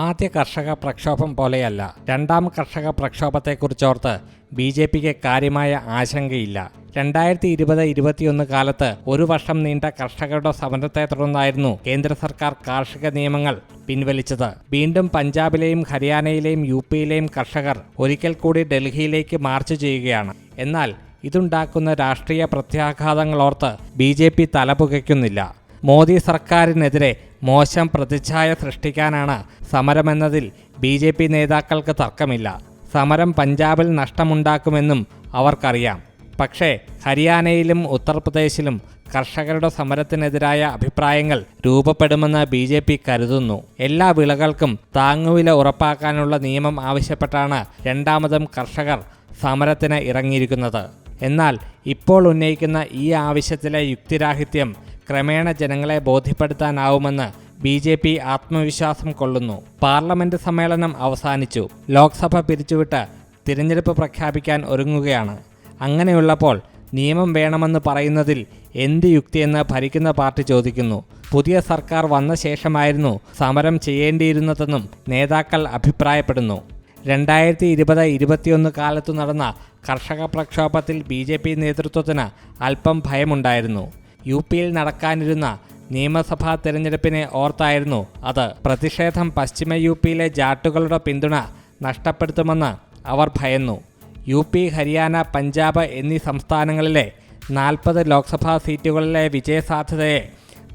ആദ്യ കർഷക പ്രക്ഷോഭം പോലെയല്ല. രണ്ടാം കർഷക പ്രക്ഷോഭത്തെക്കുറിച്ചോർത്ത് ബി ജെ പിക്ക് കാര്യമായ ആശങ്കയില്ല. രണ്ടായിരത്തി ഇരുപത് ഇരുപത്തിയൊന്ന് കാലത്ത് ഒരു വർഷം നീണ്ട കർഷകരുടെ സമരത്തെ തുടർന്നായിരുന്നു കേന്ദ്ര സർക്കാർ കാർഷിക നിയമങ്ങൾ പിൻവലിച്ചത്. വീണ്ടും പഞ്ചാബിലെയും ഹരിയാനയിലെയും യു പിയിലെയും കർഷകർ ഒരിക്കൽ കൂടി ഡൽഹിയിലേക്ക് മാർച്ച് ചെയ്യുകയാണ്. എന്നാൽ ഇതുണ്ടാക്കുന്ന രാഷ്ട്രീയ പ്രത്യാഘാതങ്ങളോർത്ത് ബി ജെ പി തലപുകയ്ക്കുന്നില്ല. മോദി സർക്കാരിനെതിരെ മോശം പ്രതിച്ഛായ സൃഷ്ടിക്കാനാണ് സമരമെന്നതിൽ ബി ജെ പി നേതാക്കൾക്ക് തർക്കമില്ല. സമരം പഞ്ചാബിൽ നഷ്ടമുണ്ടാക്കുമെന്നും അവർക്കറിയാം. പക്ഷേ ഹരിയാനയിലും ഉത്തർപ്രദേശിലും കർഷകരുടെ സമരത്തിനെതിരായ അഭിപ്രായങ്ങൾ രൂപപ്പെടുമെന്ന് ബി ജെ പി കരുതുന്നു. എല്ലാ വിളകൾക്കും താങ്ങുവില ഉറപ്പാക്കാനുള്ള നിയമം ആവശ്യപ്പെട്ടാണ് രണ്ടാമതും കർഷകർ സമരത്തിന് ഇറങ്ങിയിരിക്കുന്നത്. എന്നാൽ ഇപ്പോൾ ഉന്നയിക്കുന്ന ഈ ആവശ്യത്തിലെ യുക്തിരാഹിത്യം ക്രമേണ ജനങ്ങളെ ബോധ്യപ്പെടുത്താനാവുമെന്ന് ബി ജെ പി ആത്മവിശ്വാസം കൊള്ളുന്നു. പാർലമെന്റ് സമ്മേളനം അവസാനിച്ചു. ലോക്സഭ പിരിച്ചുവിട്ട് തിരഞ്ഞെടുപ്പ് പ്രഖ്യാപിക്കാൻ ഒരുങ്ങുകയാണ്. അങ്ങനെയുള്ളപ്പോൾ നിയമം വേണമെന്ന് പറയുന്നതിൽ എന്ത് യുക്തിയെന്ന് ഭരിക്കുന്ന പാർട്ടി ചോദിക്കുന്നു. പുതിയ സർക്കാർ വന്ന ശേഷമായിരുന്നു സമരം ചെയ്യേണ്ടിയിരുന്നതെന്നും നേതാക്കൾ അഭിപ്രായപ്പെടുന്നു. രണ്ടായിരത്തി ഇരുപത് ഇരുപത്തിയൊന്ന് കാലത്തു നടന്ന കർഷക പ്രക്ഷോഭത്തിൽ ബി നേതൃത്വത്തിന് അല്പം ഭയമുണ്ടായിരുന്നു. യു പിയിൽ നടക്കാനിരുന്ന നിയമസഭാ തെരഞ്ഞെടുപ്പിനെ ഓർത്തായിരുന്നു അത്. പ്രതിഷേധം പശ്ചിമ യു പിയിലെ ജാട്ടുകളുടെ പിന്തുണ നഷ്ടപ്പെടുത്തുമെന്ന് അവർ ഭയന്നു. യു പി ഹരിയാന പഞ്ചാബ് എന്നീ സംസ്ഥാനങ്ങളിലെ നാൽപ്പത് ലോക്സഭാ സീറ്റുകളിലെ വിജയസാധ്യതയെ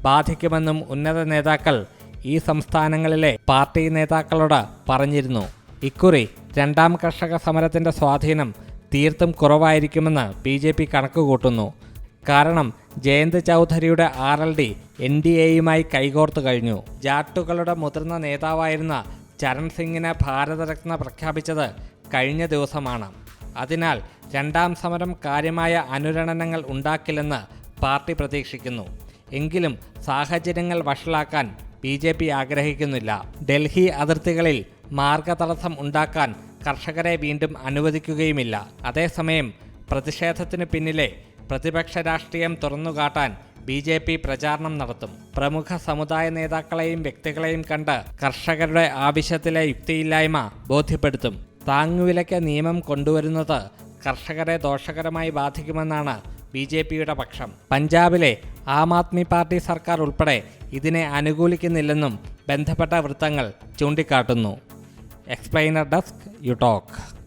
ബാധിക്കുമെന്നും ഉന്നത നേതാക്കൾ ഈ സംസ്ഥാനങ്ങളിലെ പാർട്ടി നേതാക്കളോട് പറഞ്ഞിരുന്നു. ഇക്കുറി രണ്ടാം കർഷക സമരത്തിന്റെ സ്വാധീനം തീർത്തും കുറവായിരിക്കുമെന്ന് ബി ജെ പി കണക്കുകൂട്ടുന്നു. കാരണം Jayant ചൗധരിയുടെ R L D N D എയുമായി കൈകോർത്തു കഴിഞ്ഞു. ജാട്ടുകളുടെ മുതിർന്ന നേതാവായിരുന്ന ചരൺ സിംഗിനെ ഭാരതരത്ന പ്രഖ്യാപിച്ചത് കഴിഞ്ഞ ദിവസമാണ്. അതിനാൽ രണ്ടാം സമരം കാര്യമായ അനുരണനങ്ങൾ ഉണ്ടാക്കില്ലെന്ന് പാർട്ടി പ്രതീക്ഷിക്കുന്നു. എങ്കിലും സാഹചര്യങ്ങൾ വഷളാക്കാൻ ബി ജെ പി ആഗ്രഹിക്കുന്നില്ല. ഡൽഹി അതിർത്തികളിൽ മാർഗതടസ്സം ഉണ്ടാക്കാൻ കർഷകരെ വീണ്ടും അനുവദിക്കുകയുമില്ല. അതേസമയം പ്രതിഷേധത്തിന് പിന്നിലെ പ്രതിപക്ഷ രാഷ്ട്രീയം തുറന്നുകാട്ടാൻ ബി ജെ പി പ്രചാരണം നടത്തും. പ്രമുഖ സമുദായ നേതാക്കളെയും വ്യക്തികളെയും കണ്ട് കർഷകരുടെ ആവശ്യത്തിലെ യുക്തിയില്ലായ്മ ബോധ്യപ്പെടുത്തും. താങ്ങുവിലയ്ക്ക് നിയമം കൊണ്ടുവരുന്നത് കർഷകരെ ദോഷകരമായി ബാധിക്കുമെന്നാണ് ബി ജെ പിയുടെ പക്ഷം. പഞ്ചാബിലെ ആം ആദ്മി പാർട്ടി സർക്കാർ ഉൾപ്പെടെ ഇതിനെ അനുകൂലിക്കുന്നില്ലെന്നും ബന്ധപ്പെട്ട വൃത്തങ്ങൾ ചൂണ്ടിക്കാട്ടുന്നു. Explainer desk U talk.